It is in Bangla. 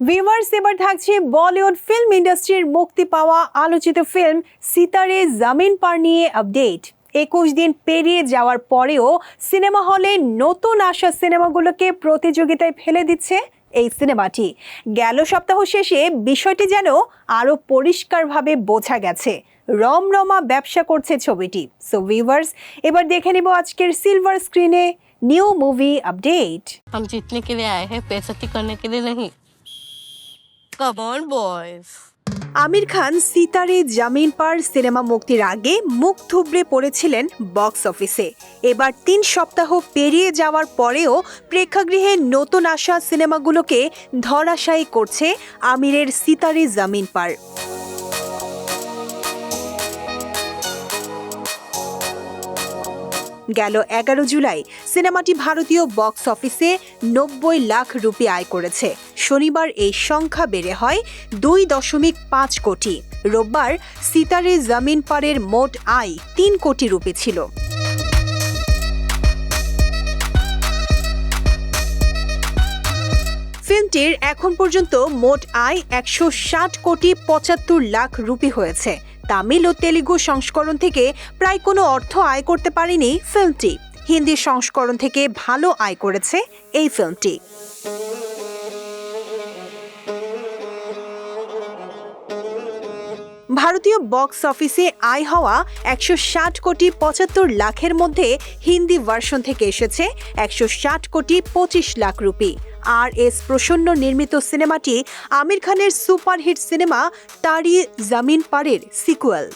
ভিভার্স এবার থাকছে বলিউড ফিল্ম ইন্ডাস্ট্রির মুক্তি পাওয়া আলোচিত ফিল্ম সিতারে জামিন পার নিয়ে আপডেট একুশ দিন পেরিয়ে যাওয়ার পরেও সিনেমা হলে নতুন আসা সিনেমাগুলোকে প্রতিযোগিতায় ফেলে দিচ্ছে এই সিনেমাটি গেল সপ্তাহ শেষে বিষয়টি যেন আরও পরিষ্কারভাবে বোঝা গেছে রমরমা ব্যবসা করছে ছবিটি সো ভিভার্স এবার দেখে নেব আজকের সিলভার স্ক্রিনে নিউ মুভি আপডেট हम जीतने के लिए आए हैं बेइज्जती करने के लिए नहीं আমির খান সিতারে জামিন পার সিনেমা মুক্তির আগে মুখ থুবড়ে পড়েছিলেন বক্স অফিসে। এবার তিন সপ্তাহ পেরিয়ে যাওয়ার পরেও প্রেক্ষাগৃহে নতুন আসা সিনেমাগুলোকে ধরাশায়ী করছে আমিরের সিতারে জামিন পার। গেল এগারো জুলাই। সিনেমাটি ভারতীয় বক্স অফিসে নব্বই লাখ রুপি আয় করেছে। শনিবার এই সংখ্যা বেড়ে হয় দুই দশমিক পাঁচ কোটি। রোববার সিতারে জামিন পারের মোট আয় তিন কোটি রুপি ছিল। ফিল্মটির এখন পর্যন্ত মোট আয় একশো ষাট কোটি পঁচাত্তর লাখ রুপি হয়েছে। তামিল ও তেলুগু সংস্করণ থেকে প্রায় কোনো অর্থ আয় করতে পারেনি ফিল্মটি। হিন্দি সংস্করণ থেকে ভালো আয় করেছে এই ফিল্মটি। ভারতীয় বক্স অফিসে আয় হওয়া একশো ষাট কোটি পঁচাত্তর লাখের মধ্যে হিন্দি ভার্সন থেকে এসেছে একশো ষাট কোটি পঁচিশ লাখ রুপি। আর এস প্রসন্ন নির্মিত সিনেমাটি আমির খানের সুপারহিট সিনেমা তারি জামিন পারের সিকুয়েল।